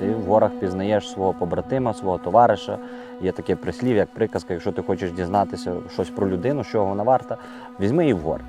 Ти в горах пізнаєш свого побратима, свого товариша. Є таке прислів, як приказка, якщо ти хочеш дізнатися щось про людину, що вона варта, візьми її в гори.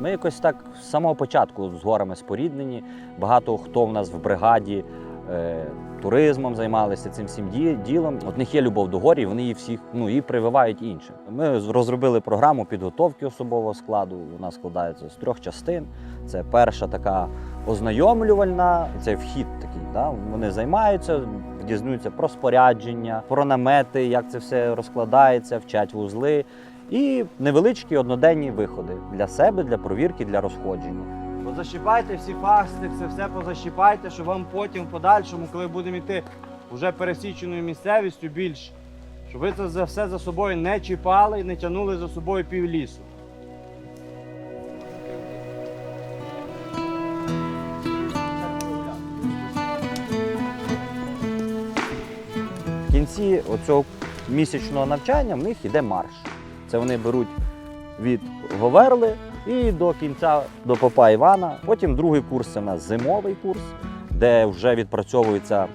Ми якось так з самого початку з горами споріднені. Багато хто в нас в бригаді е, туризмом займалися цим всім ді- ділом. От них є любов до гор, і вони її всіх ну, і прививають іншим. Ми розробили програму підготовки особового складу. Вона складається з трьох частин. Це перша така ознайомлювальна, це вхід такий. Да? Вони займаються, дізнаються про спорядження, про намети, як це все розкладається, вчать вузли. І невеличкі одноденні виходи для себе, для провірки, для розходження. Позащіпайте всі фасти, все все позащіпайте, щоб вам потім в подальшому, коли будемо йти вже пересіченою місцевістю більш, щоб ви це за все за собою не чіпали і не тягнули за собою пів лісу. В кінці оцього місячного навчання в них іде марш. Це вони беруть від Говерли і до кінця до Попа Івана. Потім другий курс це в нас зимовий курс, де вже відпрацьовується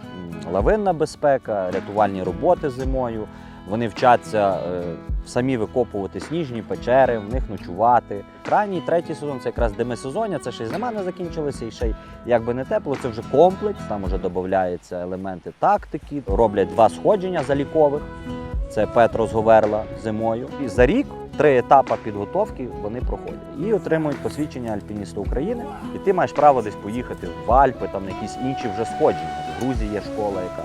лавинна безпека, рятувальні роботи зимою. Вони вчаться е, самі викопувати сніжні печери, в них ночувати. Крайній третій сезон це якраз демисезоння, це ще й зима не закінчилася, і ще й якби не тепло, це вже комплекс. Там вже додаються елементи тактики, роблять два сходження залікових. Це Петро з Говерла зимою. І за рік три етапи підготовки вони проходять і отримують посвідчення альпініста України. І ти маєш право десь поїхати в Альпи, там на якісь інші вже сходження. В Грузії є школа, яка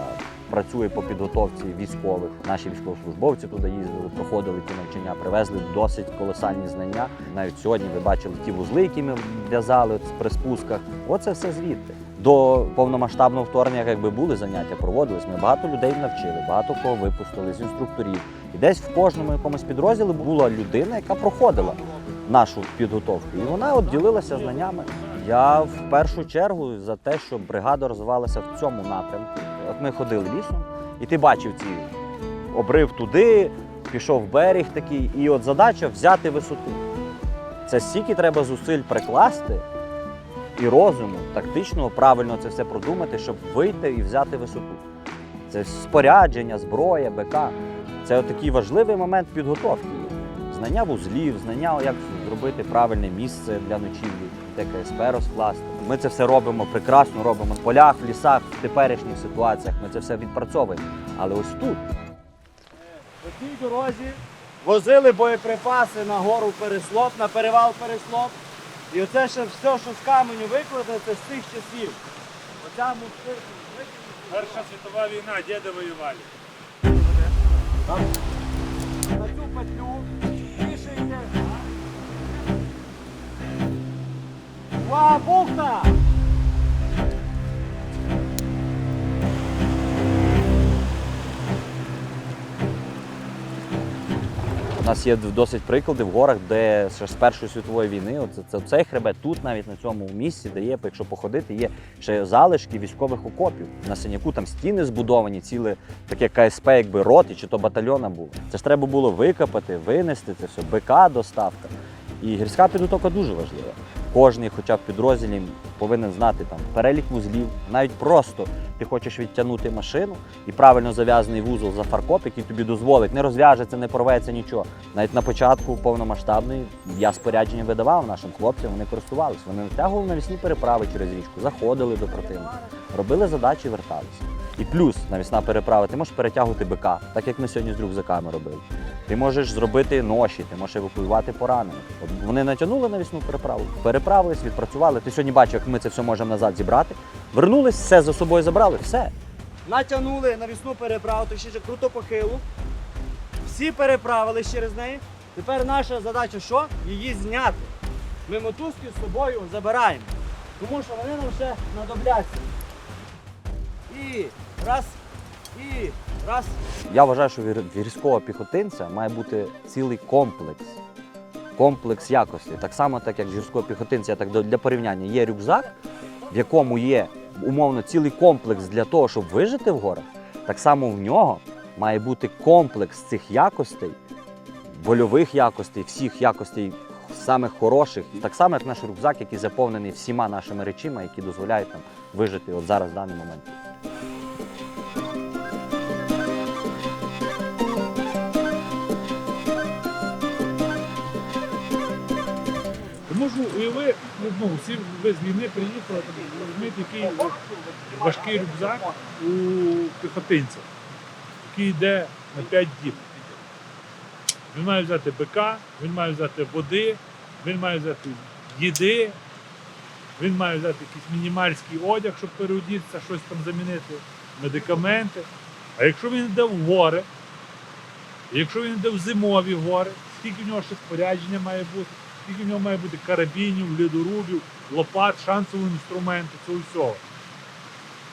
працює по підготовці військових. Наші військовослужбовці туди їздили, проходили ті навчання, привезли досить колосальні знання. Навіть сьогодні ви бачили ті вузли, які ми в'язали при спусках. Оце все звідти. До повномасштабного вторгнення, якби були заняття, проводились. Ми багато людей навчили, багато кого випустили з інструкторів. І десь в кожному якомусь підрозділі була людина, яка проходила нашу підготовку. І вона от ділилася знаннями. Я в першу чергу за те, щоб бригада розвивалася в цьому напрямку. От ми ходили лісом, і ти бачив ці обрив туди, пішов берег такий, і от задача взяти висоту. Це стільки треба зусиль прикласти і розуму, тактичного, правильно це все продумати, щоб вийти і взяти висоту. Це спорядження, зброя, БК. Це такий важливий момент підготовки. Знання вузлів, знання, як зробити правильне місце для ночівлі, ТКСП розкласти. Ми це все робимо прекрасно, робимо в полях, в лісах, в теперішніх ситуаціях. Ми це все відпрацьовуємо. Але ось тут По цій дорозі возили боєприпаси на гору Переслоп, на перевал Переслоп. І оце ще все, що з каменю викладено, це з тих часів. Оця муци- Перша світова війна, діди воювали. на цю петлю вішаєте. Ва, бухта! Нас є досить приклади в горах, де ще з Першої світової війни, от це, це цей хребет тут, навіть на цьому місці, де є, якщо походити, є ще залишки військових окопів. На синяку там стіни збудовані, ціле таке КСП, якби роти чи то батальйона було. Це ж треба було викопати, винести це все, БК доставка. І гірська підготовка дуже важлива. Кожний, хоча б підрозділі, повинен знати там перелік вузлів. Навіть просто ти хочеш відтягнути машину і правильно зав'язаний вузол за фаркоп, який тобі дозволить, не розв'яжеться, не порветься нічого. Навіть на початку повномасштабної я спорядження видавав нашим хлопцям, вони користувалися. Вони натягували навісні переправи через річку, заходили до противника, робили задачі, верталися. І плюс навісна переправа, ти можеш перетягувати БК, так як ми сьогодні з рюкзаками робили. Ти можеш зробити ноші, ти можеш евакуювати поранених. От вони натягнули навісну переправу, переправились, відпрацювали. Ти сьогодні бачив, як ми це все можемо назад зібрати. Вернулись, все за собою забрали, все. Натягнули навісну переправу, точніше круто похилу. Всі переправились через неї. Тепер наша задача що? Її зняти. Ми мотузки з собою забираємо. Тому що вони нам ще знадобляться. І раз, і раз. Я вважаю, що військового піхотинця має бути цілий комплекс. Комплекс якості. Так само, так як гірського піхотинця, так для порівняння є рюкзак, в якому є умовно цілий комплекс для того, щоб вижити в горах. Так само в нього має бути комплекс цих якостей больових якостей, всіх якостей самих хороших. Так само, як наш рюкзак, який заповнений всіма нашими речима, які дозволяють нам вижити от зараз в даний момент. Можу уяви, ну, всі ви з війни приїхали, розумієте, який важкий рюкзак у піхотинця, який йде на 5 діб. Він має взяти БК, він має взяти води, він має взяти їди, він має взяти якийсь мінімальський одяг, щоб переодітися, щось там замінити, медикаменти. А якщо він йде в гори, якщо він йде в зимові гори, скільки в нього ще спорядження має бути, скільки в нього має бути карабінів, лідорубів, лопат, шансового інструменту, цього всього.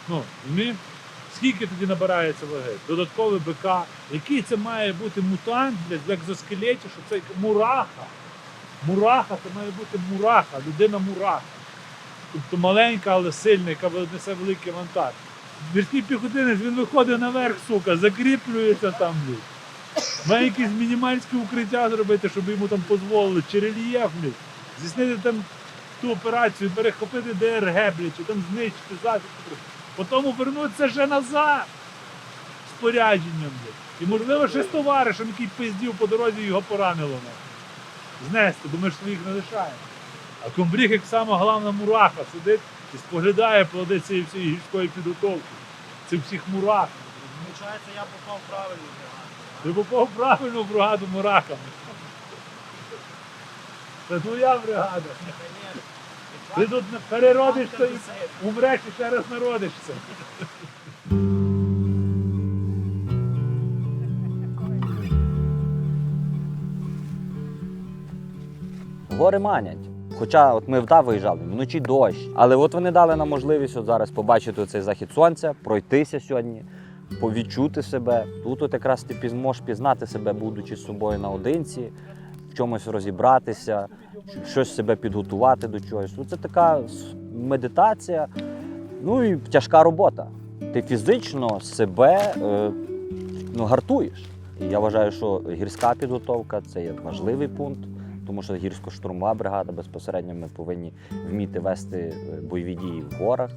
Ну, розумієш? Скільки тоді набирається ваги? Додатковий БК. Який це має бути мутант блядь, в екзоскелеті, що це мураха. Мураха, це має бути мураха, людина мураха. Тобто маленька, але сильна, яка несе великий вантаж. Мірський піхотинець, він виходить наверх, сука, закріплюється там, блядь. Має якесь мінімальське укриття зробити, щоб йому там дозволили, чи рельєф, блядь. Здійснити там ту операцію, перехопити ДРГ, блядь, чи там знищити засіб. Потім вернутися ще назад з порядженням. І можливо ще з товаришем, який пиздів по дорозі його поранило. Знести, бо ми ж своїх не лишаємо. А комбріг, як сама головна мураха, сидить і споглядає плоди цієї всієї гірської підготовки. Цих всіх мурах. Виходить, я попав правильно. Ти попав правильно в бригаду мурахами. Це твоя бригада. Ти тут переродишся і умреш і ще раз народишся. Гори манять. Хоча от ми вда виїжджали, вночі дощ. Але от вони дали нам можливість от зараз побачити цей захід сонця, пройтися сьогодні, повідчути себе. Тут от якраз ти піз- можеш пізнати себе, будучи з собою наодинці, в чомусь розібратися, щось себе підготувати до чогось. Ну, Це така медитація, ну і тяжка робота. Ти фізично себе е, ну, гартуєш. І я вважаю, що гірська підготовка це є важливий пункт тому що гірсько-штурмова бригада безпосередньо ми повинні вміти вести е, бойові дії в горах.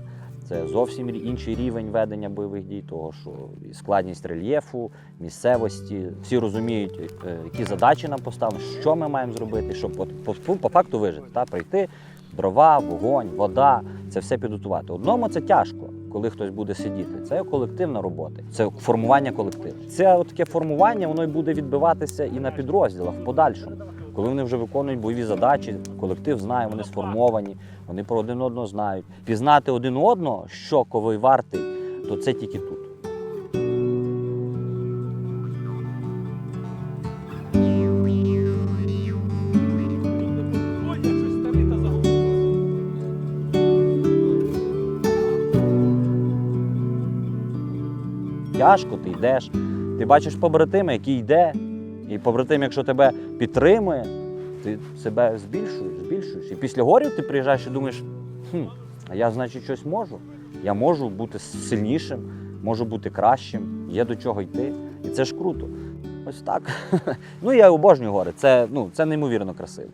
Це зовсім інший рівень ведення бойових дій, того що і складність рельєфу, місцевості. Всі розуміють, е, які задачі нам поставили, що ми маємо зробити, щоб по, по, по факту вижити. Та? Прийти, дрова, вогонь, вода це все підготувати. Одному це тяжко, коли хтось буде сидіти. Це колективна робота, це формування колективу. Це таке формування, воно й буде відбиватися і на підрозділах в подальшому. Коли вони вже виконують бойові задачі, колектив знає, вони сформовані, вони про один одного знають. Пізнати один одного, що ковий вартий, то це тільки тут. Тяжко, ти йдеш. Ти бачиш побратима, який йде, і побратим, якщо тебе підтримує, ти себе збільшуєш, збільшуєш. І після горів ти приїжджаєш і думаєш, хм, а я, значить, щось можу. Я можу бути сильнішим, можу бути кращим, є до чого йти. І це ж круто. Ось так. ну я обожнюю гори. Це, ну, це неймовірно красиво.